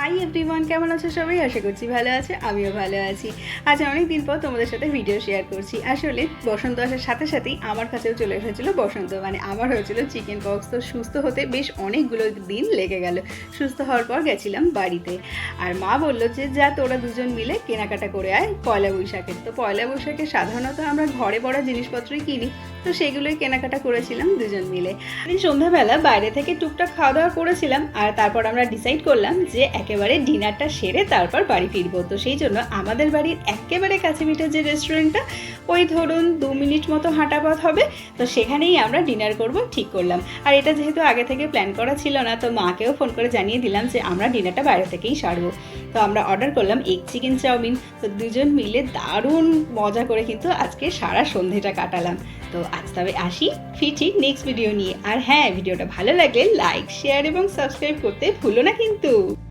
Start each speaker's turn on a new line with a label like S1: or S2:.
S1: Hi everyone কেমন আছো সবাই? আশা করছি ভালো আছে, আমিও ভালো আছি। আজ অনেক দিন পর তোমাদের সাথে ভিডিও শেয়ার করছি। আসলে বসন্ত আসার সাথে সাথেই আমার কাছেও চলে এসেছিল বসন্ত। মানে আমার হয়েছিল চিকেন পক্স তো সুস্থ হতে বেশ অনেকগুলো দিন লেগে গেল। সুস্থ হওয়ার পর গেছিলাম বাড়িতে। আর মা বলল যে, যা, তোরা দুজন মিলে কেনাকাটা করে আয় পয়লা বৈশাখের তো পয়লা বৈশাখে সাধারণত আমরা ঘরে পড়া জিনিসপত্রই কিনি। তো সেগুলোই কেনাকাটা করেছিলাম দুজন মিলে। সন্ধ্যাবেলা বাইরে থেকে টুকটাক খাওয়া দাওয়া করেছিলাম আর তারপর আমরা ডিসাইড করলাম যে একেবারে ডিনারটা সেরে তারপর বাড়ি ফিরবো। তো সেই জন্য আমাদের বাড়ির একেবারে কাছে মিটার যে রেস্টুরেন্টটা ওই ধরুন দু মিনিট মতো হাঁটা পথ হবে, তো সেখানেই আমরা ডিনার করব, ঠিক করলাম। আর এটা যেহেতু আগে থেকে প্ল্যান করা ছিল না, তো মাকেও ফোন করে জানিয়ে দিলাম যে আমরা ডিনারটা বাইরে থেকেই সারবো। তো আমরা অর্ডার করলাম এগ চিকেন চাউমিন। তো দুজন মিলে দারুণ মজা করে কিন্তু আজকে সারা সন্ধেটা কাটালাম। তো আজ তবে আসি, ফিরছি নেক্সট ভিডিও নিয়ে। আর হ্যাঁ ভিডিওটা ভালো লাগলে লাইক শেয়ার এবং সাবস্ক্রাইব করতে ভুলো না কিন্তু।